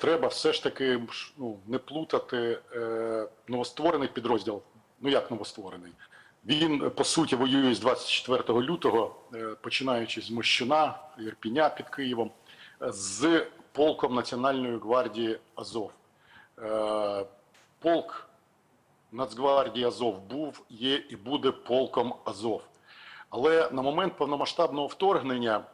треба все ж таки ну, не плутати е, новостворений підрозділ. Ну як новостворений? Він по суті воює з 24 лютого, е, починаючи з Мощуна, Ірпіня під Києвом, е, з полком Національної гвардії Азов. Е, полк Нацгвардії Азов був, є і буде полком Азов. Але на момент повномасштабного вторгнення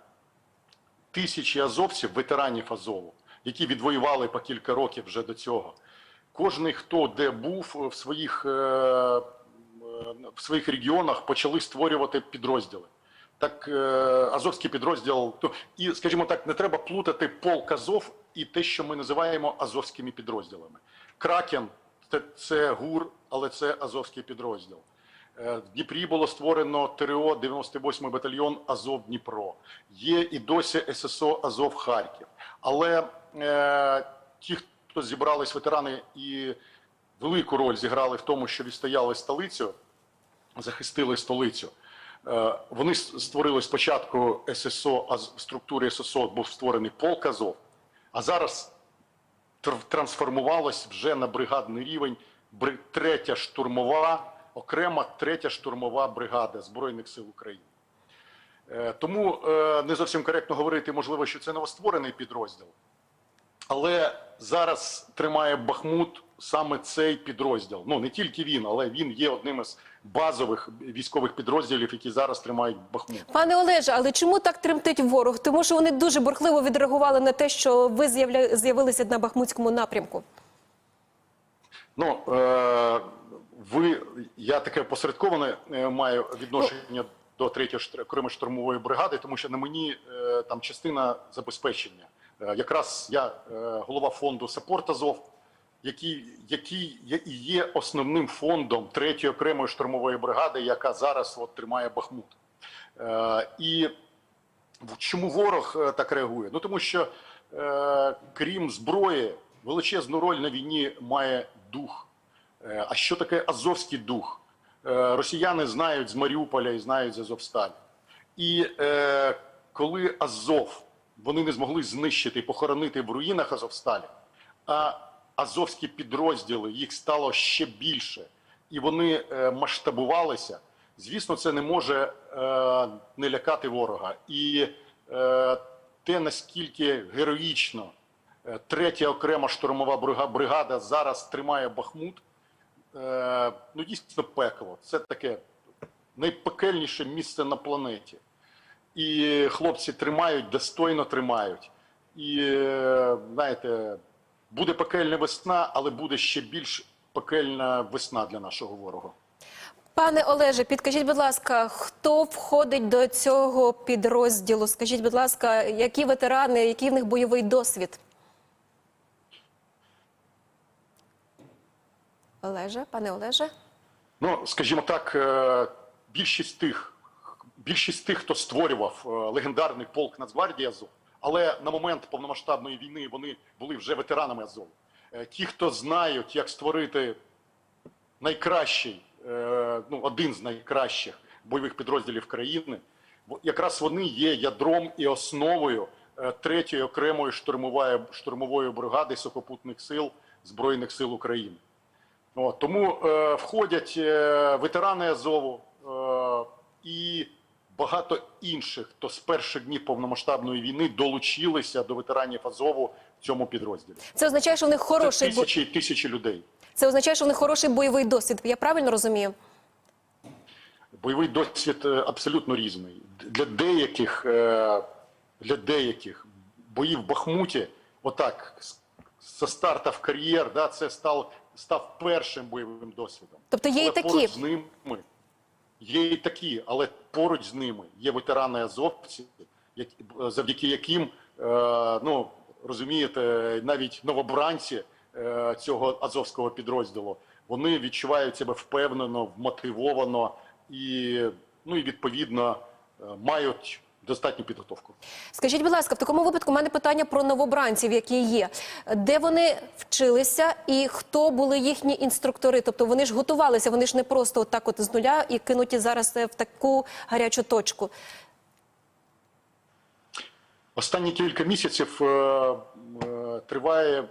тисячі азовців, ветеранів Азову, які відвоювали по кілька років вже до цього. Кожний, хто де був в своїх, е, е, в своїх регіонах, почали створювати підрозділи. Так, е, азовський підрозділ, то і, скажімо так, не треба плутати полк Азов і те, що ми називаємо азовськими підрозділами. Кракен це, це ГУР, але це азовський підрозділ. Е, В Дніпрі було створено ТРО 98 батальйон Азов Дніпро. Є і досі ССО Азов Харків. Але е, ті, хто зібрались ветерани і велику роль зіграли в тому, що відстояли столицю, захистили столицю. Е, Вони створили спочатку ССО, а в структурі ССО був створений полк Азов, а зараз тр- трансформувалось вже на бригадний рівень третя штурмова, окрема третя штурмова бригада Збройних сил України. Е, Тому е, не зовсім коректно говорити, можливо, що це новостворений підрозділ. Але зараз тримає Бахмут саме цей підрозділ. Ну не тільки він, але він є одним із базових військових підрозділів, які зараз тримають Бахмут. Пане Олеже, але чому так тремтить ворог? Тому що вони дуже бурхливо відреагували на те, що ви з'явилися на Бахмутському напрямку. Ну е, ви я таке посередковане е, маю відношення до третьої штр- окремої штурмової бригади, тому що на мені е, там частина забезпечення. Е, якраз я е, голова фонду Саппорт Азов, який, який є- основним фондом третьої окремої штурмової бригади, яка зараз от, тримає Бахмут. Е, і чому ворог так реагує? Ну тому що крім зброї, величезну роль на війні має дух. А що таке азовський дух? Росіяни знають з Маріуполя і знають з Азовсталі. І е, коли Азов вони не змогли знищити і похоронити в руїнах Азовсталі, а азовські підрозділи їх стало ще більше, і вони е, масштабувалися. Звісно, це не може е, не лякати ворога. І е, те, наскільки героїчно третя окрема штурмова брига- бригада зараз тримає Бахмут, ну дійсно пекло. Це таке найпекельніше місце на планеті. І хлопці тримають, достойно тримають. І е, знаєте, буде пекельна весна, але буде ще більш пекельна весна для нашого ворога. Пане Олеже, підкажіть, будь ласка, хто входить до цього підрозділу? Скажіть, будь ласка, які ветерани, який в них бойовий досвід? Олеже, пане Олеже? Ну, скажімо так, е, більшість тих, більшість тих, хто створював е, легендарний полк Нацгвардії Азов, але на момент повномасштабної війни вони були вже ветеранами Азов. Е, Ті, хто знають, як створити найкращий, е, ну один з найкращих бойових підрозділів країни, якраз вони є ядром і основою третьої окремої штурмової штурмової бригади сухопутних сил збройних сил України. От, тому е, входять е, ветерани Азову е, і багато інших, хто з перших днів повномасштабної війни долучилися до ветеранів Азову в цьому підрозділі. Це означає, що в них хороший бо... тисячі і тисячі людей. це означає, що в них хороший бойовий досвід. Я правильно розумію? Бойовий досвід е, абсолютно різний. Для деяких, е, для деяких бої в Бахмуті, отак, зі старта в кар'єр, да, це став, став першим бойовим досвідом. Тобто є і такі. з ними є і такі, але поруч з ними є ветерани азовці, завдяки яким, е, ну розумієте, навіть новобранці е, цього азовського підрозділу вони відчувають себе впевнено, вмотивовано і, ну і відповідно е, мають достатню підготовку. Скажіть, будь ласка, в такому випадку у мене питання про новобранців, які є. Де вони вчилися і хто були їхні інструктори? Тобто вони ж готувалися, вони ж не просто отак от з нуля і кинуті зараз е, в таку гарячу точку. Останні кілька місяців е, е, е, триває е,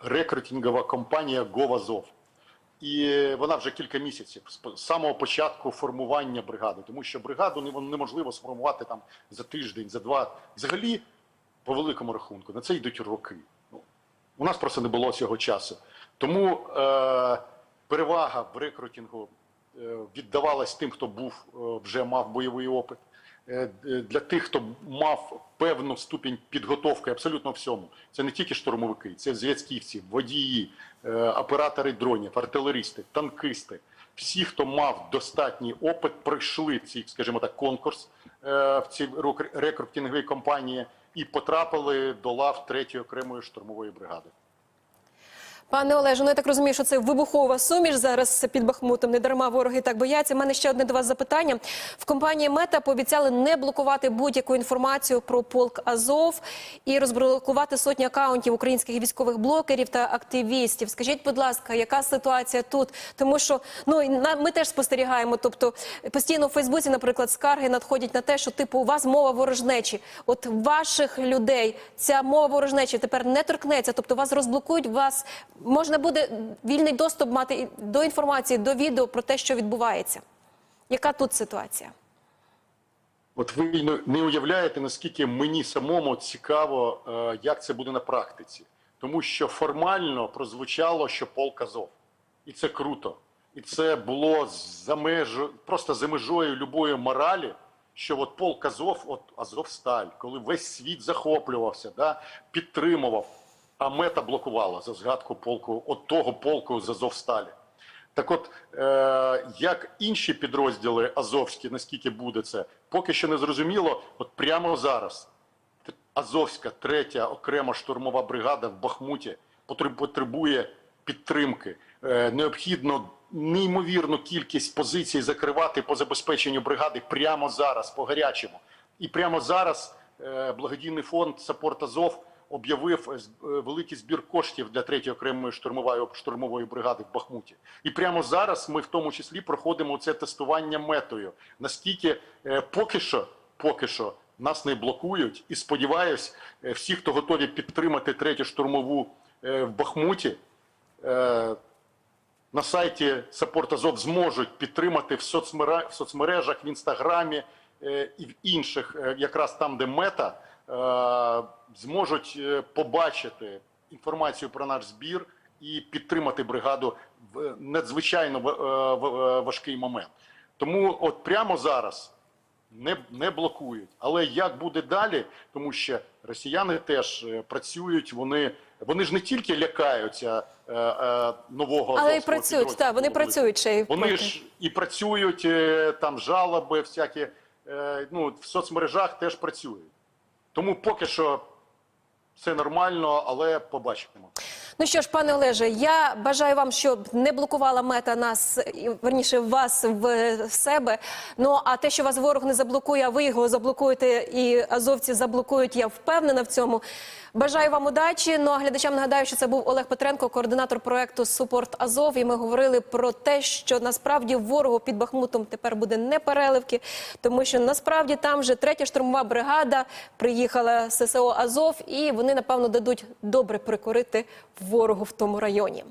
рекрутингова компанія «Говазов». І вона вже кілька місяців з самого початку формування бригади, тому що бригаду не- неможливо сформувати там за тиждень, за два. Взагалі, по великому рахунку, на це йдуть роки. Ну, у нас просто не було цього часу. Тому е, перевага в рекрутингу е, віддавалась тим, хто був е, вже мав бойовий опит. Е, е, Для тих, хто мав певну ступінь підготовки абсолютно всьому. Це не тільки штурмовики, це зв'язківці, водії, е, оператори дронів, артилеристи, танкисти. Всі, хто мав достатній опит, пройшли цей, скажімо так, конкурс в ці рок- рекрутингові компанії і потрапили до лав третьої окремої штурмової бригади. Пане Олеже, ну я так розумію, що це вибухова суміш зараз під Бахмутом. Не дарма вороги так бояться. У мене ще одне до вас запитання. В компанії Мета пообіцяли не блокувати будь-яку інформацію про полк Азов і розблокувати сотні акаунтів українських військових блокерів та активістів. Скажіть, будь ласка, яка ситуація тут? Тому що ну ми теж спостерігаємо. Тобто постійно в Фейсбуці, наприклад, скарги надходять на те, що типу у вас мова ворожнечі. От ваших людей ця мова ворожнечі тепер не торкнеться. Тобто вас розблокують, вас можна буде вільний доступ мати до інформації, до відео про те, що відбувається. Яка тут ситуація? От ви не- уявляєте, наскільки мені самому цікаво, е, як це буде на практиці. Тому що формально прозвучало, що полк Азов. І це круто. І це було за межу, просто за межою любої моралі, що от полк Азов, от Азовсталь, коли весь світ захоплювався, да, підтримував, а мета блокувала за згадку полку, от того полку з Азовсталі. Так от, е, як інші підрозділи Азовські, наскільки буде це, поки що не зрозуміло. От прямо зараз Азовська третя окрема штурмова бригада в Бахмуті потребує підтримки. Е, необхідно неймовірну кількість позицій закривати по забезпеченню бригади прямо зараз, по гарячому. І прямо зараз е, благодійний фонд Саппорт Азов об'явив е, е, великий збір коштів для третьої окремої штурмової штурмової бригади в Бахмуті. І прямо зараз ми в тому числі проходимо це тестування метою. Наскільки е, поки що, поки що нас не блокують, і сподіваюсь, всі, хто готові підтримати третю штурмову в Бахмуті. на сайті Саппорт Азов зможуть підтримати в, соцмере- в соцмережах, в інстаграмі і в інших, якраз там, де мета, зможуть е, побачити інформацію про наш збір і підтримати бригаду в надзвичайно е, е, важкий момент. Тому от прямо зараз не, не блокують. Але як буде далі? Тому що росіяни теж е, працюють, вони, вони ж не тільки лякаються е, е, нового Але і працюють, так, вони працюють ще й Вони ж і працюють, е, там жалоби, всякі, е, ну, в соцмережах теж працюють. Тому поки що все нормально, але побачимо. Ну що ж, пане Олеже, я бажаю вам, щоб не блокувала мета нас, верніше вас в себе. Ну а те, що вас ворог не заблокує, а ви його заблокуєте і азовці заблокують, я впевнена в цьому. Бажаю вам удачі. Ну а глядачам нагадаю, що це був Олег Петренко, координатор проекту Супорт Азов. І ми говорили про те, що насправді ворогу під Бахмутом тепер буде не переливки, тому що насправді там вже третя штурмова бригада приїхала з ССО Азов, і вони напевно дадуть добре прикорити ворогу в тому районі.